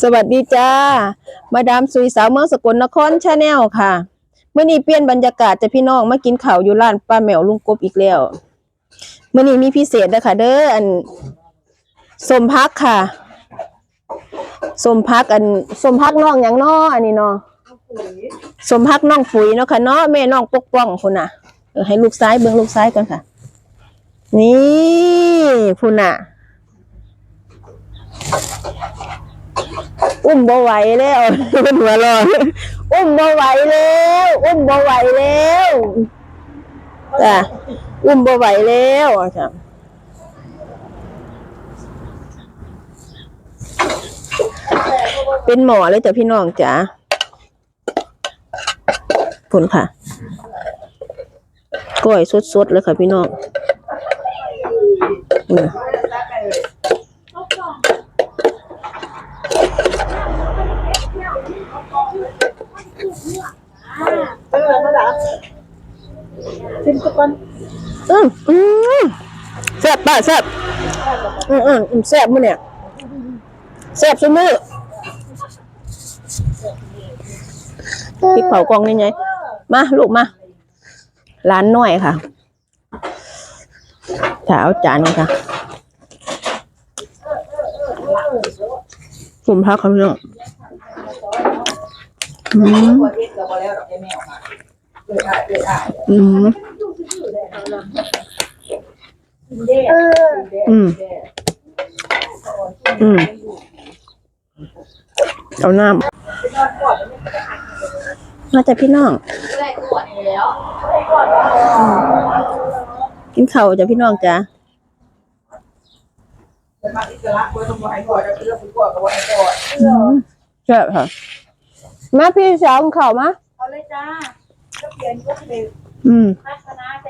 สวัสดีจ้า มาดามสุยสาวเมืองสกลนครชาแนลค่ะเมื่อนี้เปลี่ยนบรรยากาศจะพี่น้องมากินข้าวอยู่ร้านป้าแมวลุงกบอีกแล้วเมื่อนี้มีพิเศษนะคะเด้ออันสมพักค่ะสมพักอันสมพักน้องอย่างน้ออันนี้เนาะสมพักน้องปุ๋ยเนาะค่ะเนาะแม่น้องปกป้องคุณน่ะเออให้ลูกซ้ายเบิ่งลูกซ้ายกันค่ะ นี่คุณน่ะ อุ้มบ่ไหวแล้วเป็นหัวเรอนอุ้มบ่ไหวแล้ว อุ้มบ่ไหวแล้วจ้ะอุ้มบ่ไหวแล้วจ้ะเป็นหมอเลยจ้ะพี่น้องจ๋าผลค่ะก้อยสดๆเลยค่ะพี่น้องอืม อืมอืมแซ่บป้าแซ่บอืมอืมอืมแซ่บมื้เนี่ยแซ่บซุมือพริกเผากองนี่ไงมาลูกมาร้านน้อยค่ะถ้าเอาจานนี้ค่ะผมพักครับพี่น้องอืมอืม อืม อืม เอาน้ำมาแต่พี่น้อง กินข้าวจ้ะพี่น้องจ้ะอืมแซ่บค่ะ มาพี่สาวกินข้าวมาเอาเลยจ้าก็เปลี่ยนก็คืออืมพัฒนาใส่ไ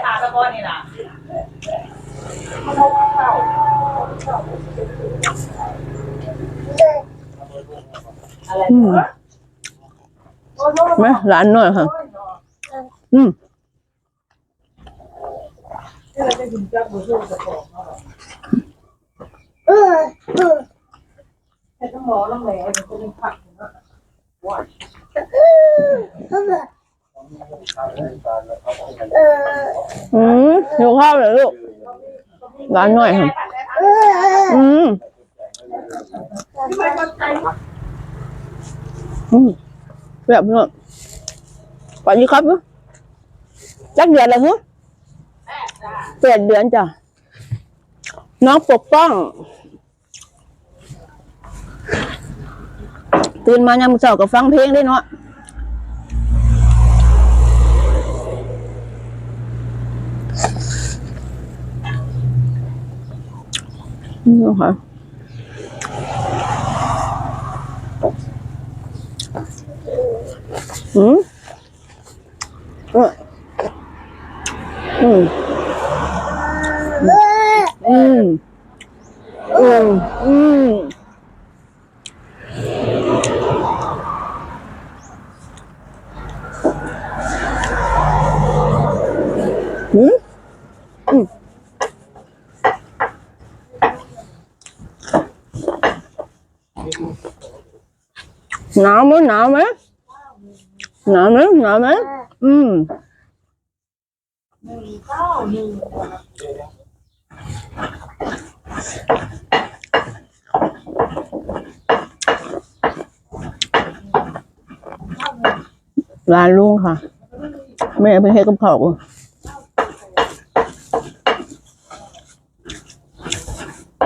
อืมไหมร้านหน่อยค่ะ อืมแต่ต้องหมอต้องแหล่เป็นคนผักอืมหิวข้าวเลยลูกร้านหน่อยค่ะ อืม อืมแบบนี้สวัสดีครับจักเดือนอะไรฮะแปดเดือนจ้ะ น้องปกป้อง ตื่นมายามเช้าก็ฟังเพลงได้เนาะนี่ค่ะ อืมอืมอืมอืมอืมอืมอืมอืม หนาวไหมหนาวไหมหนาวไหมหนาวไหมอืมร้านลุงค่ะ แม่เป็นเฮ็ดกับเขาว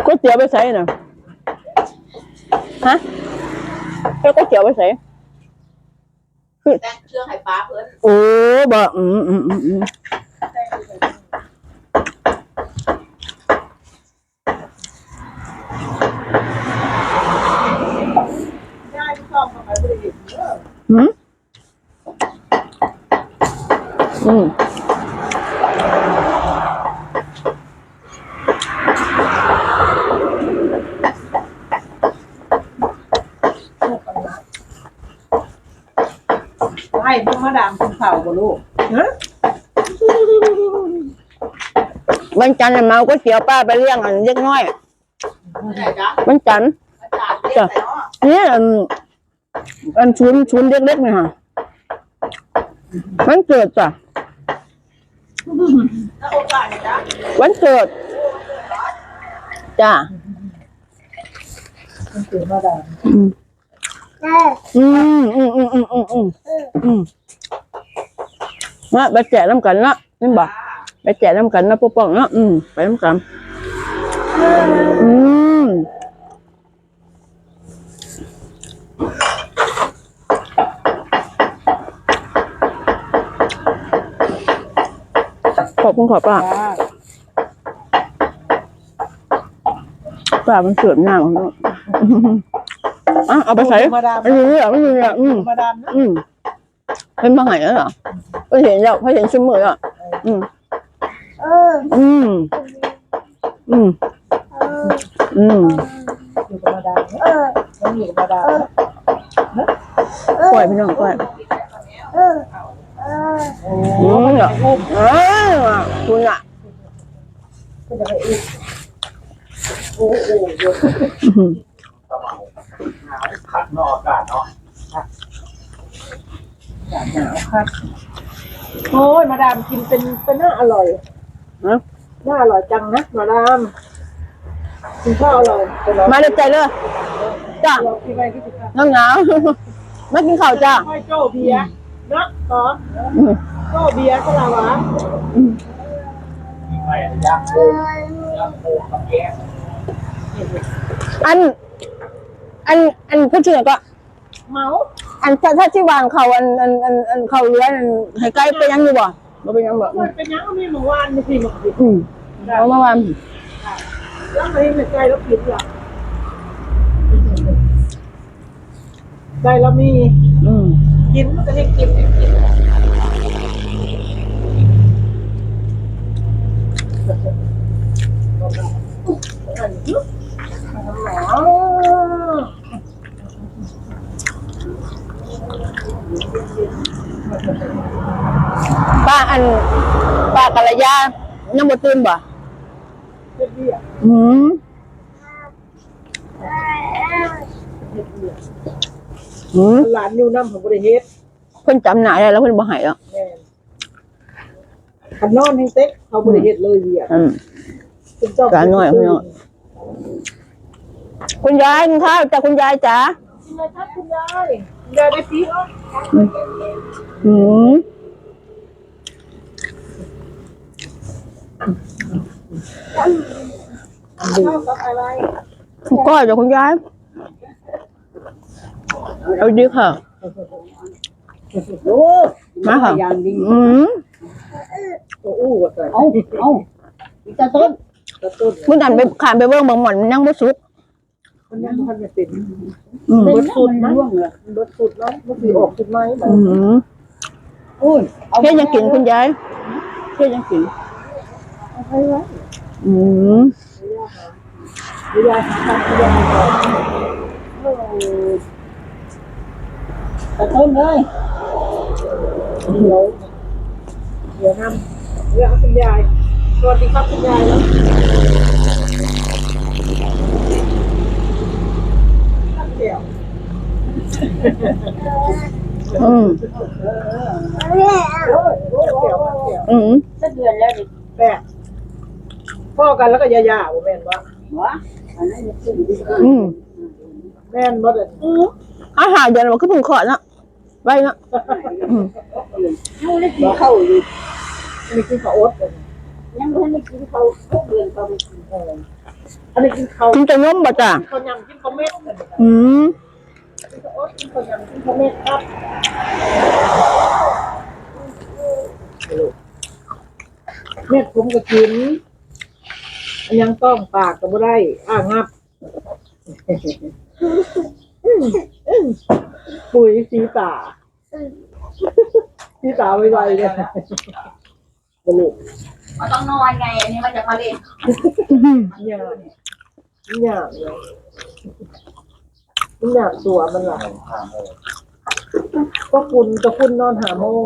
ก๋วยเตี๋ยวไปใส่น่ะฮะแล้วก๋วยเตี๋ยวไปใส่ แต่งเครื่องไข่ปลาเพิ่นโอ้บ่อืมอืมอืมอืมได้ที่ชอบทำไมไม่ได้ยินเออหืมอืม ให้พวก มาดามกินข้าวบ่ลูกฮะวันจันทร์น่ะเมาก๋วยเตี๋ยวป้าไปเลี้ยงอันเล็กน้อยไหนจ๊ะวันจันทร์ อาจารย์เรียกแต่เนาะเนี่ยอันอันชุนชุนเล็กๆเนี่ยค่ะวันเกิดจ้ะแล้วโอกาสเนี่ยจ๊ะวันเกิดจ้ะมันคือมาดามอืมอืมอืมอืมอืมอืม อืมอืมมาไปแจกน้ำกันละนี่บ่ไปแจกน้ำกันนะปุ๊กป้องเนาะอืมไปน้ำกัน อืมขอบคุณขอบป้าจ้าป้ามันเสือมหน้าของเนาะอะเอาไปใส่มาดามไม่รู้อะไม่รู้อะอืม มาดามนะ อืม เป็นมาไหนแล้วเหรอไปเห็นแล้วไปเห็นชิ้นมืออะอืมอืมอืมอืมอยู่กับมาดามนะมันอยู่กับมาดามนะปล่อยพี่น้องปล่อยอ้อืมอะอ่าคุณอะก็จะไปอีกโอ้โหเยอะอืมผัดนอกอากาศเนาะ หนาวครับโอ้ยมาดามกินเป็นเป็นน่าอร่อยนะน่าอร่อยจังนะมาดามกินข้าวอร่อยเป็นไรมาเลยใจเลยจ้าเรากินอะไรที่สุดครับน้ำหนาวมากินข้าวจ้าค่อยโจ้เบียร์เนาะต่ออืมโจ้เบียร์ก็ลาวะมีไข่ย่างปูย่างปูกับแกงอัน อัน อันพูดถึงก็เมา อันถ้าถ้าที่วางเขาอันอันอันอันเขาเรือนอันให้ใกล้ไปยังอยู่บ่บ่เป็นยังบ่มันเป็นยังมีเมื่อวานมีสี่หมกดิบอืมเอามาวางแล้วมาเห็นในใจแล้วผิดหรอใจเรามี อืมกินมันก็ให้กินให้กินหนาว ป้าอันป้ากะระยายังบ่ตื่นบ่เฮ็ดเบี้ยอืมเฮ็ดเบี้ยอืมหลานอยู่น้ำของบริเฮ็ดเพิ่นจำหน้าได้แล้วเพิ่นบ่ให้แล้วแม่นขันนอนแห้งเต็กเขาบริเฮ็ดเลยเบี้ยอืมเป็นเจ้าหลานน้อยพี่น้องคุณยายกินข้าวจ้ะคุณยายจ๋ากินอะไรครับคุณยายคุณยายได้ปีอ๋ออืม ข้าวกับอะไรก็จ้ะคุณยายเอาดีค่ะ โอ้มาค่ะ อย่างดีอืมโอ้อู้ว่าแต่เอาเอาอีกจะต้นกระตุ้นมื้อนั้นไปขามไปเบิ่งบางหม่อนมันยังบ่สุกมันยังพันไม่เป็นบดสุดมันมั้ยร่วงเลยบดสุดมั้ยมันสีออกสุดไหมแบบอืมอุ้ยเอาเฮ็ดยังกินคุณยายเฮ็ดยังกิน ให้ไว้อืมคุณยายหาทางคุณยายหาโอ้กระต้นเลยเดี๋ยวเดี๋ยวนำเดี๋ยวเอาคุณยายสวัสดีครับคุณยายแล้วเดี๋ยวอืมเดี๋ยวเดี๋ยวอืมสักเดือนแล้วดิแม่ พ่อกันแล้วก็ยายาบ่แม่นบ่หัวอันนั้นจะขึ้นดิอืมแม่นบ่เด้ออาหารเดือนมันก็เพิ่งขอดนะไว้นะอืมยูได้กินข้าวอยู่อันนี้กินข้าวโอ๊ตเลยยังไม่ได้กินข้าวทุกเดือนก็ไม่กินเอออันนี้กินข้าวกินแต่นมบ่จ้ะข้าวยำกินข้าวเม็ดเลยอืมกินข้าวโอ๊ตกินข้าวยำกินข้าวเม็ดครับเม็ดผมก็กินอัน ยังต้องปากก็บ่ได้อ่างับ ปุ๋ยสีตาสีตาไวๆเลยสนุกมันต้องนอนไง อันนี้มันจะมาเล่นหยาบหยาบเลยหยาบตัวมันหลับก็คุณก็คุณนอนหาโมง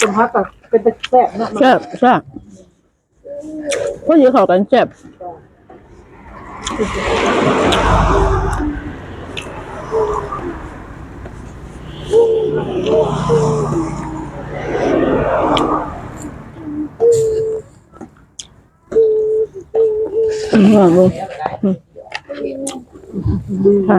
สมพักกับเป็นตะแสบนะแซ่บแซ่บก็ยือเขากันแซ่บอืมลองดูอืมค่ะ